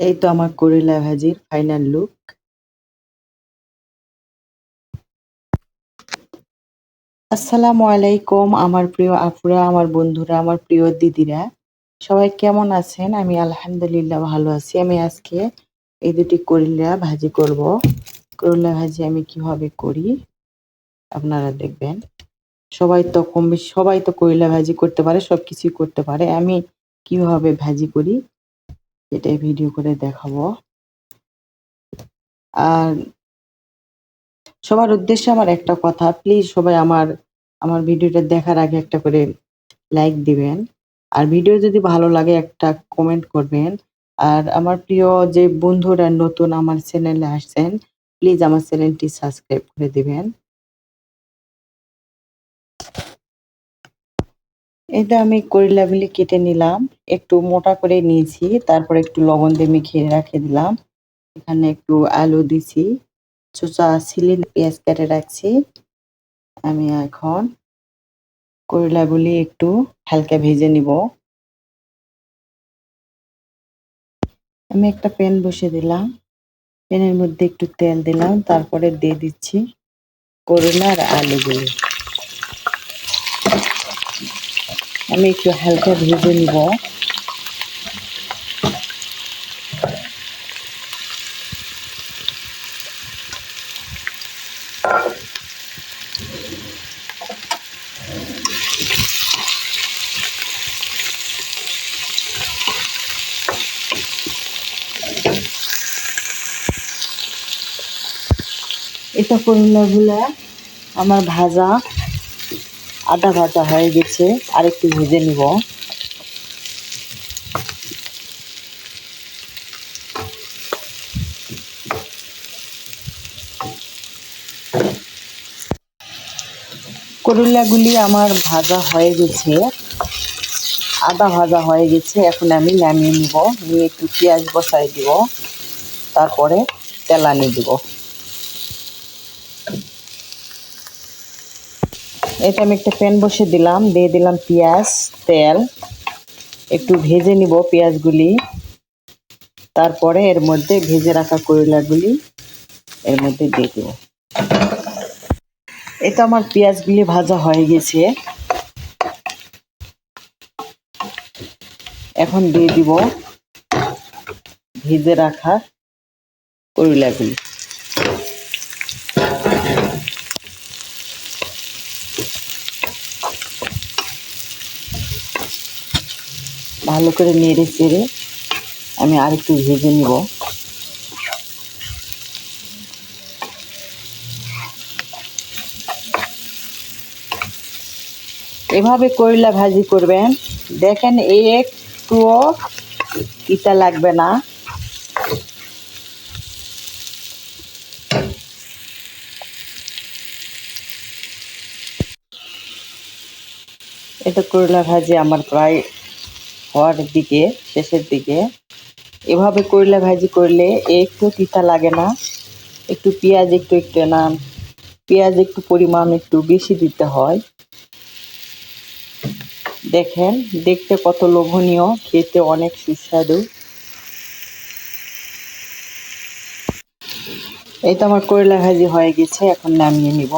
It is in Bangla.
এই তো আমার করলা ভাজির ফাইনাল লুক আসসালামু আলাইকুম আমার প্রিয় আপুরা, আমার বন্ধুরা, আমার প্রিয় দিদিরা। সবাই কেমন আছেন? আমি আলহামদুলিল্লাহ ভালো আছি। আমি আজকে এই দুটি করলা ভাজি করব। করলা ভাজি আমি কীভাবে করি? আপনারা দেখবেন। সবাই তো কম সবাই তো করলা ভাজি করতে পারে সব কিছুই করতে পারে। আমি কীভাবে ভাজি করি? এটাই ভিডিও করে দেখাবো। আর সবার উদ্দেশ্যে আমার একটা কথা প্লিজ সবাই আমার আমার ভিডিওটা দেখার আগে একটা করে লাইক দিবেন। আর ভিডিও যদি ভালো লাগে একটা কমেন্ট করবেন। আর আমার প্রিয় যে বন্ধুরা নতুন আমার চ্যানেলে আসছেন প্লিজ আমার চ্যানেলটি সাবস্ক্রাইব করে দিবেন। এটা আমি করিলাগুলি কেটে নিলাম। একটু মোটা করে নিয়েছি, তারপর একটু লবণ দিয়ে মেখে রেখে দিলাম। এখানে একটু আলু দিছি, চোচা সিলিন পেঁয়াজ কেটে রাখছি। আমি এখন করলাগুলি একটু হালকা ভেজে নিব। আমি একটা প্যান বসে দিলাম। প্যানের মধ্যে একটু তেল দিলাম, তারপরে দিয়ে দিচ্ছি করলা আর আলুগুলি। আমি একটু হালকা ভেজে নিব। এটা করলাগুলা আমার ভাজা। আদা ভাজা হয়ে গেছে আর একটু ভেজে নিব। করলাগুলি আমার ভাজা হয়ে গেছে, আদা ভাজা হয়ে গেছে, এখন আমি নামিয়ে নিব, নিয়ে একটু পেঁয়াজ বসাই দিব, তারপরে তেলানি দিব। এটা আমি একটা প্যান বসে দিলাম, দিয়ে দিলাম পেঁয়াজ, তেল। একটু ভেজে নিব পেঁয়াজগুলি। তারপরে এর মধ্যে ভেজে রাখা করলাগুলি এর মধ্যে দিয়ে দেব। এটা আমার পেঁয়াজগুলি ভাজা হয়ে গেছে। এখন দিয়ে দিব ভেজে রাখা করলাগুলি। ভালো করে নেড়ে চেড়ে আমি আরেকটু ভেজে নিব। এভাবে করলা ভাজি করবেন। দেখেন এই একটুও তিতা লাগবে না। এটা করলা ভাজি আমার প্রায় হওয়ার দিকে, শেষের দিকে। এভাবে করলা ভাজি করলে একটু তিতা লাগে না। একটু পেঁয়াজ একটু একটু না পেঁয়াজ একটু পরিমাণ একটু বেশি দিতে হয়। দেখেন, দেখতে কত লোভনীয়, খেতে অনেক সুস্বাদু। এই তো আমার করলা ভাজি হয়ে গেছে, এখন নামিয়ে নিব।